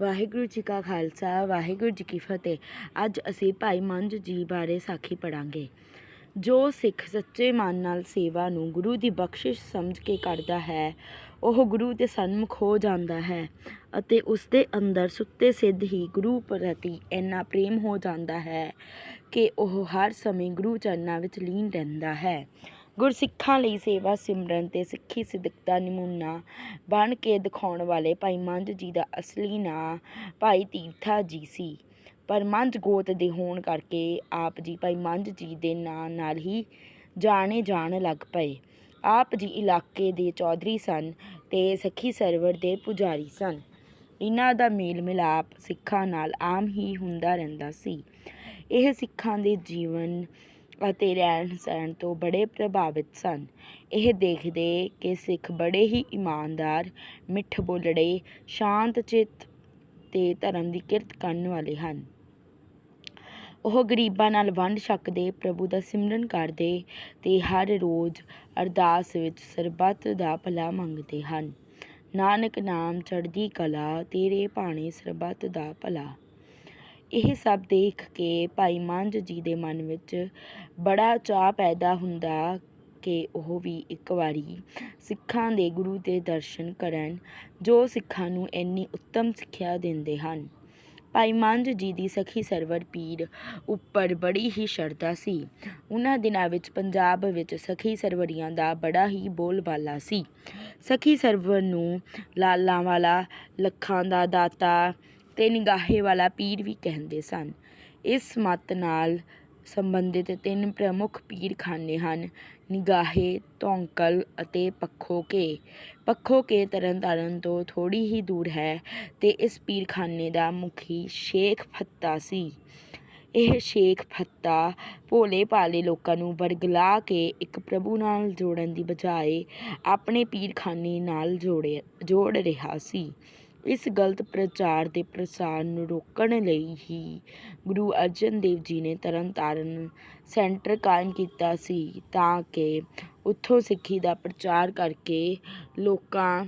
ਵਾਹਿਗੁਰੂ ਜੀ ਕਾ ਖਾਲਸਾ, ਵਾਹਿਗੁਰੂ ਜੀ ਕੀ ਫਤਿਹ। ਅੱਜ ਅਸੀਂ ਭਾਈ ਮੰਜ ਜੀ ਬਾਰੇ ਸਾਖੀ ਪੜਾਂਗੇ ਜੋ ਸਿੱਖ ਸੱਚੇ ਮਨ ਨਾਲ ਸੇਵਾ ਨੂੰ ਗੁਰੂ ਦੀ ਬਖਸ਼ਿਸ਼ ਸਮਝ ਕੇ ਕਰਦਾ ਹੈ, ਉਹ ਗੁਰੂ ਦੇ ਸਨਮੁਖ ਹੋ ਜਾਂਦਾ ਹੈ ਅਤੇ ਉਸ ਦੇ ਅੰਦਰ ਸੁੱਤੇ ਸਿੱਧ ਹੀ ਗੁਰੂ ਪ੍ਰਤੀ ਇੰਨਾ ਪ੍ਰੇਮ ਹੋ ਜਾਂਦਾ ਹੈ ਕਿ ਉਹ ਹਰ ਸਮੇਂ ਗੁਰੂ ਚਰਨਾਂ ਵਿੱਚ ਲੀਨ ਰਹਿੰਦਾ ਹੈ। ਗੁਰਸਿੱਖਾਂ ਲਈ ਸੇਵਾ ਸਿਮਰਨ ਤੇ ਸਿੱਖੀ ਸਿਦਕ ਦਾ ਨਮੂਨਾ ਬਣ ਕੇ ਦਿਖਾਉਣ ਵਾਲੇ ਭਾਈ ਮੰਝ ਜੀ ਦਾ ਅਸਲੀ ਨਾਂ ਭਾਈ ਤੀਰਥਾ ਜੀ ਸੀ। ਪਰ ਮੰਝ ਗੋਤ ਦੇ ਹੋਣ ਕਰਕੇ ਆਪ ਜੀ ਭਾਈ ਮੰਝ ਜੀ ਦੇ ਨਾਂ ਨਾਲ ਹੀ ਜਾਣੇ ਜਾਣ ਲੱਗ ਪਏ। ਆਪ ਜੀ ਇਲਾਕੇ ਦੇ ਚੌਧਰੀ ਸਨ ਤੇ ਸਖੀ ਸਰਵਰ ਦੇ ਪੁਜਾਰੀ ਸਨ। ਇਹਨਾਂ ਦਾ ਮੇਲ ਮਿਲਾਪ ਸਿੱਖਾਂ ਨਾਲ ਆਮ ਹੀ ਹੁੰਦਾ ਰਹਿੰਦਾ ਸੀ। ਇਹ ਸਿੱਖਾਂ ਦੇ ਜੀਵਨ ਅਤੇ ਰਹਿਣ ਸਹਿਣ ਤੋਂ ਬੜੇ ਪ੍ਰਭਾਵਿਤ ਸਨ। ਇਹ ਦੇਖਦੇ ਕਿ ਸਿੱਖ ਬੜੇ ਹੀ ਇਮਾਨਦਾਰ, ਮਿੱਠ ਬੋਲੜੇ, ਸ਼ਾਂਤ ਚਿੱਤ ਤੇ ਧਰਮ ਦੀ ਕਿਰਤ ਕਰਨ ਵਾਲੇ ਹਨ। ਉਹ ਗਰੀਬਾਂ ਨਾਲ ਵੰਡ ਛਕਦੇ, ਪ੍ਰਭੂ ਦਾ ਸਿਮਰਨ ਕਰਦੇ ਤੇ ਹਰ ਰੋਜ਼ ਅਰਦਾਸ ਵਿੱਚ ਸਰਬੱਤ ਦਾ ਭਲਾ ਮੰਗਦੇ ਹਨ। ਨਾਨਕ ਨਾਮ ਚੜ੍ਹਦੀ ਕਲਾ, ਤੇਰੇ ਭਾਣੇ ਸਰਬੱਤ ਦਾ ਭਲਾ। ਇਹ ਸਭ ਦੇਖ ਕੇ ਭਾਈ ਮੰਝ ਜੀ ਦੇ ਮਨ ਵਿੱਚ ਬੜਾ ਚਾਅ ਪੈਦਾ ਹੁੰਦਾ ਕਿ ਉਹ ਵੀ ਇੱਕ ਵਾਰੀ ਸਿੱਖਾਂ ਦੇ ਗੁਰੂ ਦੇ ਦਰਸ਼ਨ ਕਰਨ, ਜੋ ਸਿੱਖਾਂ ਨੂੰ ਇੰਨੀ ਉੱਤਮ ਸਿੱਖਿਆ ਦਿੰਦੇ ਹਨ। ਭਾਈ ਮੰਝ ਜੀ ਦੀ ਸਖੀ ਸਰਵਰ ਪੀਰ ਉੱਪਰ ਬੜੀ ਹੀ ਸ਼ਰਧਾ ਸੀ। ਉਹਨਾਂ ਦਿਨਾਂ ਵਿੱਚ ਪੰਜਾਬ ਵਿੱਚ ਸਖੀ ਸਰਵਰੀਆਂ ਦਾ ਬੜਾ ਹੀ ਬੋਲਬਾਲਾ ਸੀ। ਸਖੀ ਸਰਵਰ ਨੂੰ ਲਾਲਾਂ ਵਾਲਾ, ਲੱਖਾਂ ਦਾ ਦਾਤਾ ਤੇ ਨਿਗਾਹੇ ਵਾਲਾ ਪੀਰ ਵੀ ਕਹਿੰਦੇ ਸਨ। ਇਸ ਮਤ ਨਾਲ ਸੰਬੰਧਿਤ ਤਿੰਨ ਪ੍ਰਮੁੱਖ ਪੀਰਖਾਨੇ ਹਨ, ਨਿਗਾਹੇ, ਧੌਂਕਲ ਅਤੇ ਪੱਖੋਕੇ। ਪੱਖੋਕੇ ਤਰਨਤਾਰਨ ਤੋਂ ਥੋੜੀ ਹੀ ਦੂਰ ਹੈ ਤੇ ਇਸ ਪੀਰਖਾਨੇ ਦਾ ਮੁਖੀ ਸ਼ੇਖ ਫੱਤਾ ਸੀ। ਇਹ ਸ਼ੇਖ ਫੱਤਾ ਭੋਲੇ ਭਾਲੇ ਲੋਕਾਂ ਨੂੰ ਵਰਗਲਾ ਕੇ ਇੱਕ ਪ੍ਰਭੂ ਨਾਲ ਜੋੜਨ ਦੀ ਬਜਾਏ ਆਪਣੇ ਪੀਰਖਾਨੇ ਨਾਲ ਜੋੜੇ ਜੋੜ ਰਿਹਾ ਸੀ। ਇਸ ਗਲਤ ਪ੍ਰਚਾਰ ਦੇ ਪ੍ਰਸਾਰ ਨੂੰ ਰੋਕਣ ਲਈ ਹੀ ਗੁਰੂ ਅਰਜਨ ਦੇਵ ਜੀ ਨੇ ਤਰਨਤਾਰਨ ਸੈਂਟਰ ਕਾਇਮ ਕੀਤਾ ਸੀ ਤਾਂ ਕਿ ਉੱਥੋਂ ਸਿੱਖੀ ਦਾ ਪ੍ਰਚਾਰ ਕਰਕੇ ਲੋਕਾਂ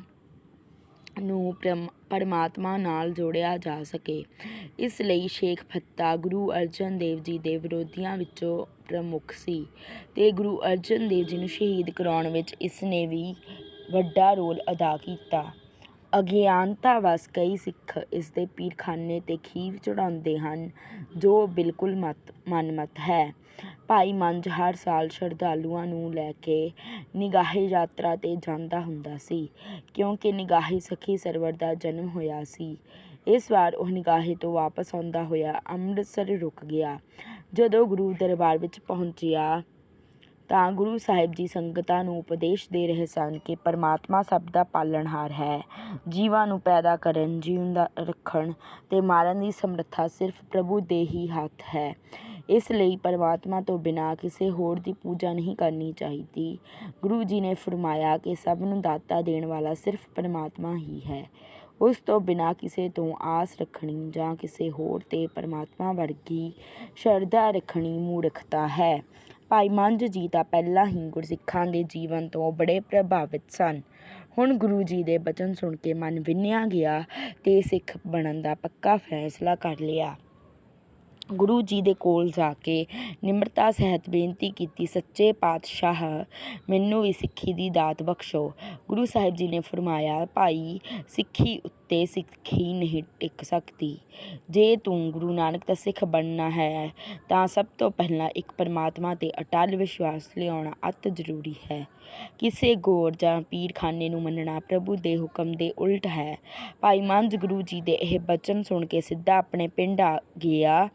ਨੂੰ ਪ੍ਰਮ- ਪਰਮਾਤਮਾ ਨਾਲ ਜੋੜਿਆ ਜਾ ਸਕੇ। ਇਸ ਲਈ ਸ਼ੇਖ ਫੱਤਾ ਗੁਰੂ ਅਰਜਨ ਦੇਵ ਜੀ ਦੇ ਵਿਰੋਧੀਆਂ ਵਿੱਚੋਂ ਪ੍ਰਮੁੱਖ ਸੀ ਤੇ ਗੁਰੂ ਅਰਜਨ ਦੇਵ ਜੀ ਨੂੰ ਸ਼ਹੀਦ ਕਰਾਉਣ ਵਿੱਚ ਇਸ ਨੇ ਵੀ ਵੱਡਾ ਰੋਲ ਅਦਾ ਕੀਤਾ। ਅਗਿਆਨਤਾ ਵਸ ਕਈ ਸਿੱਖ ਇਸ ਦੇ ਪੀਰਖਾਨੇ ਤੇ ਖੀਰ ਚੜਾਉਂਦੇ ਹਨ, ਜੋ ਬਿਲਕੁਲ ਮਤ, ਮਨਮਤ ਹੈ। ਭਾਈ ਮੰਝ ਹਰ ਸਾਲ ਸ਼ਰਧਾਲੂਆਂ ਨੂੰ ਲੈ ਕੇ ਨਿਗਾਹੇ ਯਾਤਰਾ ਤੇ ਜਾਂਦਾ ਹੁੰਦਾ ਸੀ, ਕਿਉਂਕਿ ਨਿਗਾਹੇ ਸਖੀ ਸਰਵਰ ਦਾ ਜਨਮ ਹੋਇਆ ਸੀ। ਇਸ ਵਾਰ ਉਹ ਨਿਗਾਹੇ ਤੋਂ ਵਾਪਸ ਆਉਂਦਾ ਹੋਇਆ ਅੰਮ੍ਰਿਤਸਰ ਰੁਕ ਗਿਆ। ਜਦੋਂ ਗੁਰੂ ਦਰਬਾਰ ਵਿੱਚ ਪਹੁੰਚਿਆ ਤਾਂ ਗੁਰੂ ਸਾਹਿਬ ਜੀ ਸੰਗਤਾਂ ਨੂੰ ਉਪਦੇਸ਼ ਦੇ ਰਹੇ ਸਨ ਕਿ ਪਰਮਾਤਮਾ ਸਭ ਦਾ ਪਾਲਣਹਾਰ ਹੈ। ਜੀਵਾਂ ਨੂੰ ਪੈਦਾ ਕਰਨ ਜਿਉਂਦਾ ਰੱਖਣ ਤੇ ਮਾਰਨ ਦੀ ਸਮਰੱਥਾ ਸਿਰਫ ਪ੍ਰਭੂ ਦੇ ਹੀ ਹੱਥ ਹੈ। ਇਸ ਲਈ ਪਰਮਾਤਮਾ ਤੋਂ ਬਿਨਾਂ ਕਿਸੇ ਹੋਰ ਦੀ ਪੂਜਾ ਨਹੀਂ ਕਰਨੀ ਚਾਹੀਦੀ। ਗੁਰੂ ਜੀ ਨੇ ਫਰਮਾਇਆ ਕਿ ਸਭ ਨੂੰ ਦਾਤਾ ਦੇਣ ਵਾਲਾ ਸਿਰਫ ਪਰਮਾਤਮਾ ਹੀ ਹੈ। ਉਸ ਤੋਂ ਬਿਨਾਂ ਕਿਸੇ ਤੋਂ ਆਸ ਰੱਖਣੀ ਜਾਂ ਕਿਸੇ ਹੋਰ ਤੇ ਪਰਮਾਤਮਾ ਵਰਗੀ ਸ਼ਰਧਾ ਰੱਖਣੀ ਮੂਰਖਤਾ ਹੈ। ਭਾਈ ਮੰਝ ਜੀ ਤਾਂ ਪਹਿਲਾਂ ਹੀ ਗੁਰਸਿੱਖਾਂ ਦੇ ਜੀਵਨ ਤੋਂ ਬੜੇ ਪ੍ਰਭਾਵਿਤ ਸਨ। ਹੁਣ ਗੁਰੂ ਜੀ ਦੇ ਬਚਨ ਸੁਣ ਕੇ ਮਨ ਵਿੰਨਿਆ ਗਿਆ ਤੇ ਸਿੱਖ ਬਣਨ ਦਾ ਪੱਕਾ ਫੈਸਲਾ ਕਰ ਲਿਆ। ਗੁਰੂ ਜੀ ਦੇ ਕੋਲ ਜਾ ਕੇ ਨਿਮਰਤਾ ਸਹਿਤ ਬੇਨਤੀ ਕੀਤੀ, ਸੱਚੇ ਪਾਤਸ਼ਾਹ, ਮੈਨੂੰ ਵੀ ਸਿੱਖੀ ਦੀ ਦਾਤ ਬਖਸ਼ੋ। ਗੁਰੂ ਸਾਹਿਬ ਜੀ ਨੇ ਫਰਮਾਇਆ, ਭਾਈ, ਸਿੱਖੀ ਉੱਤੇ ਸਿੱਖੀ ਨਹੀਂ ਟਿਕ ਸਕਦੀ। ਜੇ ਤੂੰ ਗੁਰੂ ਨਾਨਕ ਦਾ ਸਿੱਖ ਬਣਨਾ ਹੈ, ਤਾਂ ਸਭ ਤੋਂ ਪਹਿਲਾਂ ਇੱਕ ਪਰਮਾਤਮਾ ਤੇ ਅਟਲ ਵਿਸ਼ਵਾਸ ਲਿਆਉਣਾ ਅਤ ਜ਼ਰੂਰੀ ਹੈ। ਕਿਸੇ ਗੋਰ ਜਾਂ ਪੀਰਖਾਨੇ ਨੂੰ ਮੰਨਣਾ ਪ੍ਰਭੂ ਦੇ ਹੁਕਮ ਦੇ ਉਲਟ ਹੈ। ਭਾਈ ਮੰਜ ਗੁਰੂ ਜੀ ਦੇ ਇਹ ਬਚਨ ਸੁਣ ਕੇ ਸਿੱਧਾ ਆਪਣੇ ਪਿੰਡ ਆ ਗਿਆ।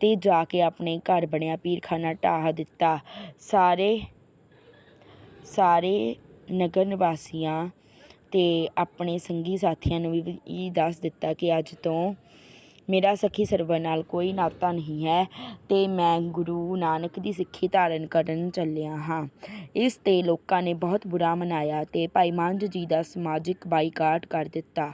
ਤੇ ਜਾ ਕੇ ਆਪਣੇ ਘਰ ਬਣਿਆ ਪੀਰਖਾਨਾ ਢਾਹ ਦਿੱਤਾ। ਸਾਰੇ ਸਾਰੇ ਨਗਰ ਨਿਵਾਸੀਆਂ ਤੇ ਆਪਣੇ ਸੰਗੀ ਸਾਥੀਆਂ ਨੂੰ ਵੀ ਦੱਸ ਦਿੱਤਾ ਕਿ ਅੱਜ ਤੋਂ ਮੇਰਾ ਸਖੀ ਸਰਵਰ ਨਾਲ ਕੋਈ ਨਾਤਾ ਨਹੀਂ ਹੈ ਤੇ ਮੈਂ ਗੁਰੂ ਨਾਨਕ ਦੀ ਸਿੱਖੀ ਧਾਰਨ ਕਰਨ ਚੱਲਿਆ ਹਾਂ। ਇਸ ਤੇ ਲੋਕਾਂ ਨੇ ਬਹੁਤ ਬੁਰਾ ਮਨਾਇਆ ਤੇ ਭਾਈ ਮੰਝ ਜੀ ਦਾ ਸਮਾਜਿਕ ਬਾਈਕਾਟ ਕਰ ਦਿੱਤਾ।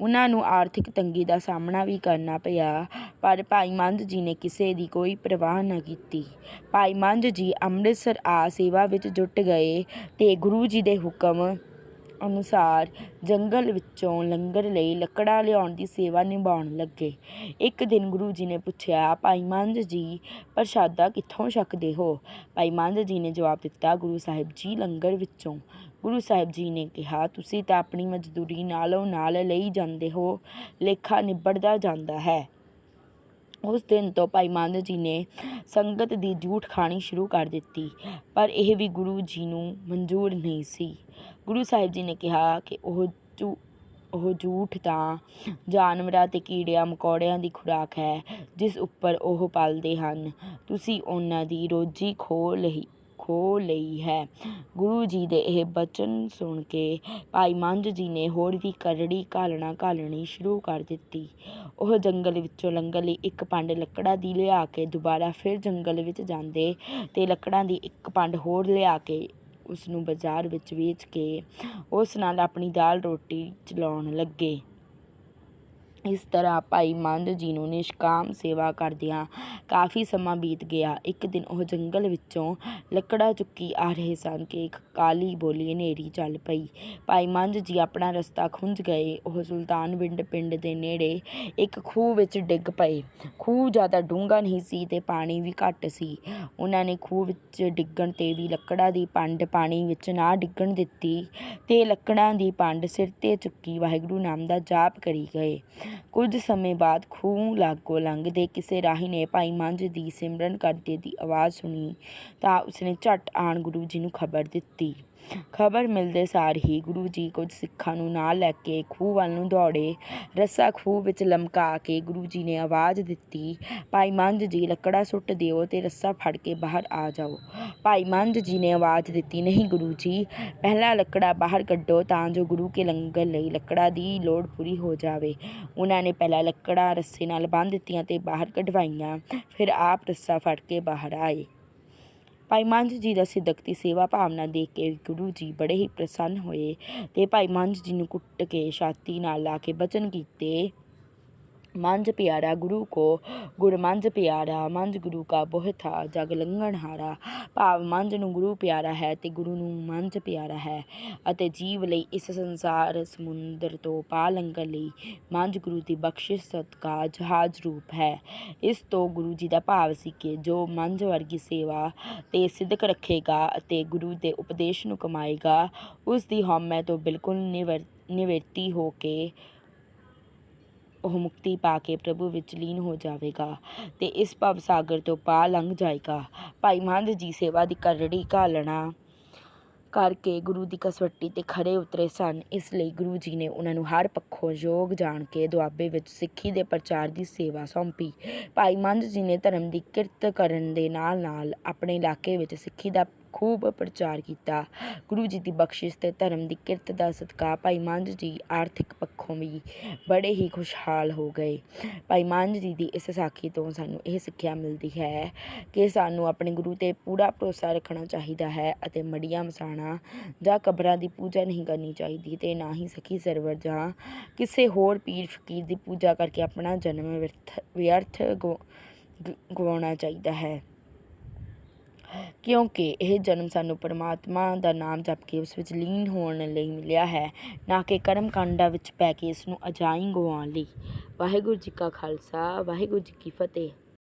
ਉਹਨਾਂ ਨੂੰ ਆਰਥਿਕ ਤੰਗੀ ਦਾ ਸਾਹਮਣਾ ਵੀ ਕਰਨਾ ਪਿਆ, ਪਰ ਭਾਈ ਮੰਝ ਜੀ ਨੇ ਕਿਸੇ ਦੀ ਕੋਈ ਪਰਵਾਹ ਨਾ ਕੀਤੀ। ਭਾਈ ਮੰਝ ਜੀ ਅੰਮ੍ਰਿਤਸਰ ਆ ਸੇਵਾ ਵਿੱਚ ਜੁਟ ਗਏ ਤੇ ਗੁਰੂ ਜੀ ਦੇ ਹੁਕਮ ਅਨੁਸਾਰ ਜੰਗਲ ਵਿੱਚੋਂ ਲੰਗਰ ਲਈ ਲੱਕੜਾਂ ਲਿਆਉਣ ਦੀ ਸੇਵਾ ਨਿਭਾਉਣ ਲੱਗੇ। ਇੱਕ ਦਿਨ ਗੁਰੂ ਜੀ ਨੇ ਪੁੱਛਿਆ, ਭਾਈ ਮੰਝ ਜੀ, ਪ੍ਰਸ਼ਾਦਾ ਕਿੱਥੋਂ ਛਕਦੇ ਹੋ? ਭਾਈ ਮੰਝ ਜੀ ਨੇ ਜਵਾਬ ਦਿੱਤਾ, ਗੁਰੂ ਸਾਹਿਬ ਜੀ, ਲੰਗਰ ਵਿੱਚੋਂ। ਗੁਰੂ ਸਾਹਿਬ ਜੀ ਨੇ ਕਿਹਾ, ਤੁਸੀਂ ਤਾਂ ਆਪਣੀ ਮਜ਼ਦੂਰੀ ਨਾਲੋਂ ਨਾਲ ਲਈ ਜਾਂਦੇ ਹੋ, ਲੇਖਾ ਨਿਬੜਦਾ ਜਾਂਦਾ ਹੈ। ਉਸ ਦਿਨ ਤੋਂ ਭਾਈ ਮੰਦ ਜੀ ਨੇ ਸੰਗਤ ਦੀ ਝੂਠ ਖਾਣੀ ਸ਼ੁਰੂ ਕਰ ਦਿੱਤੀ, ਪਰ ਇਹ ਵੀ ਗੁਰੂ ਜੀ ਨੂੰ ਮਨਜ਼ੂਰ ਨਹੀਂ ਸੀ। ਗੁਰੂ ਸਾਹਿਬ ਜੀ ਨੇ ਕਿਹਾ ਕਿ ਉਹ ਝੂ, ਉਹ ਜੂਠ ਤਾਂ ਜਾਨਵਰਾਂ ਅਤੇ ਕੀੜਿਆਂ ਮਕੌੜਿਆਂ ਦੀ ਖੁਰਾਕ ਹੈ, ਜਿਸ ਉੱਪਰ ਉਹ ਪਲਦੇ ਹਨ। ਤੁਸੀਂ ਉਹਨਾਂ ਦੀ ਰੋਜੀ ਖੋਹ ਲਈ ਖੋਹ ਲਈ ਹੈ। ਗੁਰੂ ਜੀ ਦੇ ਇਹ ਬਚਨ ਸੁਣ ਕੇ ਭਾਈ ਮੰਝ ਜੀ ਨੇ ਹੋਰ ਵੀ ਕਰੜੀ ਘਾਲਣਾ ਘਾਲਣੀ ਸ਼ੁਰੂ ਕਰ ਦਿੱਤੀ। ਉਹ ਜੰਗਲ ਵਿੱਚੋਂ ਲੰਗਰ ਲਈ ਇੱਕ ਪੰਡ ਲੱਕੜਾਂ ਦੀ ਲਿਆ ਕੇ ਦੁਬਾਰਾ ਫਿਰ ਜੰਗਲ ਵਿੱਚ ਜਾਂਦੇ ਤੇ ਲੱਕੜਾਂ ਦੀ ਇੱਕ ਪੰਡ ਹੋਰ ਲਿਆ ਕੇ ਉਸ ਨੂੰ ਬਾਜ਼ਾਰ ਵਿੱਚ ਵੇਚ ਕੇ ਉਸ ਨਾਲ ਆਪਣੀ ਦਾਲ ਰੋਟੀ ਚਲਾਉਣ ਲੱਗੇ। ਇਸ ਤਰ੍ਹਾਂ ਭਾਈ ਮੰਦ ਜੀ ਨੂੰ ਨਿਸ਼ਕਾਮ ਸੇਵਾ ਕਰਦਿਆਂ ਕਾਫੀ ਸਮਾਂ ਬੀਤ ਗਿਆ। ਇੱਕ ਦਿਨ ਉਹ ਜੰਗਲ ਵਿੱਚੋਂ ਲੱਕੜਾਂ ਚੁੱਕੀ ਆ ਰਹੇ ਸਨ ਕਿ ਇੱਕ ਕਾਲੀ ਬੋਲੀ ਹਨੇਰੀ ਚੱਲ ਪਈ। ਭਾਈ ਮੰਦ ਜੀ ਆਪਣਾ ਰਸਤਾ ਖੁੰਝ ਗਏ। ਉਹ ਸੁਲਤਾਨਵਿੰਡ ਪਿੰਡ ਦੇ ਨੇੜੇ ਇੱਕ ਖੂਹ ਵਿੱਚ ਡਿੱਗ ਪਏ। ਖੂਹ ਜ਼ਿਆਦਾ ਡੂੰਘਾ ਨਹੀਂ ਸੀ ਤੇ ਪਾਣੀ ਵੀ ਘੱਟ ਸੀ। ਉਹਨਾਂ ਨੇ ਖੂਹ ਵਿੱਚ ਡਿੱਗਣ ਤੇ ਵੀ ਲੱਕੜਾਂ ਦੀ ਪੰਡ ਪਾਣੀ ਵਿੱਚ ਨਾ ਡਿੱਗਣ ਦਿੱਤੀ ਤੇ ਲੱਕੜਾਂ ਦੀ ਪੰਡ ਸਿਰ ਤੇ ਚੁੱਕੀ। ਵਾਹਿਗੁਰੂ ਨਾਮ ਦਾ ਜਾਪ ਕਰੀ ਗਏ। ਕੁਝ ਸਮੇਂ ਬਾਅਦ ਖੂਹ ਲਾਗੋਂ ਲੰਘਦੇ ਕਿਸੇ ਰਾਹੀ ਨੇ ਭਾਈ ਮੰਝ ਦੀ ਸਿਮਰਨ ਕਰਦੇ ਦੀ ਆਵਾਜ਼ ਸੁਣੀ ਤਾਂ ਉਸਨੇ ਝਟ ਆਣ ਗੁਰੂ ਜੀ ਨੂੰ ਖਬਰ ਦਿੱਤੀ। ਖਬਰ ਮਿਲਦੇ ਸਾਰ ਹੀ ਗੁਰੂ ਜੀ ਕੁਝ ਸਿੱਖਾਂ ਨੂੰ ਨਾਲ ਲੈ ਕੇ ਖੂਹ ਵੱਲ ਨੂੰ ਦੌੜੇ। ਰੱਸਾ ਖੂਹ ਵਿੱਚ ਲਮਕਾ ਕੇ ਗੁਰੂ ਜੀ ਨੇ ਆਵਾਜ਼ ਦਿੱਤੀ, ਭਾਈ ਮੰਝ ਜੀ, ਲੱਕੜਾ ਸੁੱਟ ਦਿਓ ਤੇ ਰੱਸਾ ਫੜ ਕੇ ਬਾਹਰ ਆ ਜਾਓ। ਭਾਈ ਮੰਝ ਜੀ ਨੇ ਆਵਾਜ਼ ਦਿੱਤੀ, ਨਹੀਂ ਗੁਰੂ ਜੀ, ਪਹਿਲਾਂ ਲੱਕੜਾ ਬਾਹਰ ਕੱਢੋ ਤਾਂ ਜੋ ਗੁਰੂ ਕੇ ਲੰਗਰ ਲਈ ਲੱਕੜਾ ਦੀ ਲੋੜ ਪੂਰੀ ਹੋ ਜਾਵੇ। ਉਹਨਾਂ ਨੇ ਪਹਿਲਾਂ ਲੱਕੜਾਂ ਰੱਸੇ ਨਾਲ ਬੰਨ੍ਹ ਦਿੱਤੀਆਂ ਤੇ ਬਾਹਰ ਕਢਵਾਈਆਂ, ਫਿਰ ਆਪ ਰੱਸਾ ਫੜ ਕੇ ਬਾਹਰ ਆਏ। ਭਾਈ ਮੰਝ ਜੀ ਦਾ ਸਿੱਦਕ ਦੀ ਸੇਵਾ ਭਾਵਨਾ ਦੇਖ ਕੇ ਗੁਰੂ ਜੀ ਬੜੇ ਹੀ ਪ੍ਰਸੰਨ ਹੋਏ ਤੇ ਭਾਈ ਮੰਝ ਜੀ ਨੂੰ ਕੁੱਟ ਕੇ ਛਾਤੀ ਨਾਲ ਲਾ ਕੇ ਬਚਨ ਕੀਤੇ। ਮੰਝ ਪਿਆਰਾ ਗੁਰੂ ਕੋ ਗੁਰ ਮੰਝ ਪਿਆਰਾ, ਮੰਝ ਗੁਰੂ ਕਾ ਬਹੁਥਾ ਜਗ ਲੰਘਣ ਹਾਰਾ। ਭਾਵ ਮੰਝ ਨੂੰ ਗੁਰੂ ਪਿਆਰਾ ਹੈ ਤੇ ਗੁਰੂ ਨੂੰ ਮੰਝ ਪਿਆਰਾ ਹੈ ਅਤੇ ਜੀਵ ਲਈ ਇਸ ਸੰਸਾਰ ਸਮੁੰਦਰ ਤੋਂ ਪਾ ਲੰਘਣ ਲਈ ਮੰਝ ਗੁਰੂ ਦੀ ਬਖਸ਼ਿਸ਼ ਸਦਕਾ ਜਹਾਜ਼ ਰੂਪ ਹੈ। ਇਸ ਤੋਂ ਗੁਰੂ ਜੀ ਦਾ ਭਾਵ ਸੀ ਕਿ ਜੋ ਮੰਝ ਵਰਗੀ ਸੇਵਾ ਤੇ ਸਿੱਧਕ ਰੱਖੇਗਾ ਅਤੇ ਗੁਰੂ ਦੇ ਉਪਦੇਸ਼ ਨੂੰ ਕਮਾਏਗਾ, ਉਸ ਦੀ ਹਉਮੈ ਤੋਂ ਬਿਲਕੁਲ ਨਿਵਰ, ਨਿਵਰਤੀ ਹੋ ਕੇ ਉਹ ਮੁਕਤੀ ਪਾ ਕੇ ਪ੍ਰਭੂ ਵਿੱਚ ਲੀਨ ਹੋ ਜਾਵੇਗਾ ਤੇ ਇਸ ਭਵ ਸਾਗਰ ਤੋਂ ਪਾਰ ਲੰਘ ਜਾਏਗਾ। ਭਾਈ ਮੰਦ ਜੀ ਸੇਵਾ ਦੀ ਕਰੜੀ ਘਾਲਣਾ ਕਰਕੇ ਗੁਰੂ ਦੀ ਕਸਵੱਟੀ ਤੇ ਖੜੇ ਉਤਰੇ ਸਨ। ਇਸ ਲਈ ਗੁਰੂ ਜੀ ਨੇ ਉਹਨਾਂ ਨੂੰ ਹਰ ਪੱਖੋਂ ਯੋਗ ਜਾਣ ਕੇ ਦੁਆਬੇ ਵਿੱਚ ਸਿੱਖੀ ਦੇ ਪ੍ਰਚਾਰ ਦੀ ਸੇਵਾ ਸੌਂਪੀ। ਭਾਈ ਮੰਦ ਜੀ ਨੇ ਧਰਮ ਦੀ ਕਿਰਤ ਕਰਨ ਦੇ ਨਾਲ ਨਾਲ ਆਪਣੇ ਇਲਾਕੇ ਵਿੱਚ ਸਿੱਖੀ ਦਾ ਖੂਬ ਪ੍ਰਚਾਰ ਕੀਤਾ। ਗੁਰੂ ਜੀ ਦੀ ਬਖਸ਼ਿਸ਼ ਤੇ ਧਰਮ ਦੀ ਕਿਰਤ ਦਾ ਸਦਕਾ ਭਾਈ ਮੰਝ ਜੀ ਆਰਥਿਕ ਪੱਖੋਂ ਵੀ ਬੜੇ ਹੀ ਖੁਸ਼ਹਾਲ ਹੋ ਗਏ। ਭਾਈ ਮੰਝ ਜੀ ਦੀ ਇਸ ਸਾਖੀ ਤੋਂ ਸਾਨੂੰ ਇਹ ਸਿੱਖਿਆ ਮਿਲਦੀ ਹੈ ਕਿ ਸਾਨੂੰ ਆਪਣੇ ਗੁਰੂ ਤੇ ਪੂਰਾ ਭਰੋਸਾ ਰੱਖਣਾ ਚਾਹੀਦਾ ਹੈ ਅਤੇ ਮੜੀਆਂ ਮਸਾਣਾ ਜਾਂ ਕਬਰਾਂ ਦੀ ਪੂਜਾ ਨਹੀਂ ਕਰਨੀ ਚਾਹੀਦੀ ਤੇ ਨਾ ਹੀ ਸਖੀ ਸਰਵਰ ਜਾਂ ਕਿਸੇ ਹੋਰ ਪੀਰ ਫਕੀਰ ਦੀ ਪੂਜਾ ਕਰਕੇ ਆਪਣਾ ਜਨਮ ਵਿਅਰਥ ਵਿਅਰਥ ਗਵਾ- ਗਵਾਉਣਾ ਚਾਹੀਦਾ ਹੈ। ਕਿਉਂਕਿ ਇਹ ਜਨਮ ਸਾਨੂੰ ਪਰਮਾਤਮਾ ਦਾ ਨਾਮ ਜਪ ਕੇ ਉਸ ਵਿੱਚ ਲੀਨ ਹੋਣ ਲਈ ਮਿਲਿਆ ਹੈ, ਨਾ ਕਿ ਕਰਮ ਕਾਂਡਾਂ ਵਿੱਚ ਪੈ ਕੇ ਇਸ ਨੂੰ ਅਜਾਈਂ ਗਵਾਉਣ ਲਈ। ਵਾਹਿਗੁਰੂ ਜੀ ਕਾ ਖਾਲਸਾ, ਵਾਹਿਗੁਰੂ ਜੀ ਕੀ ਫਤਿਹ।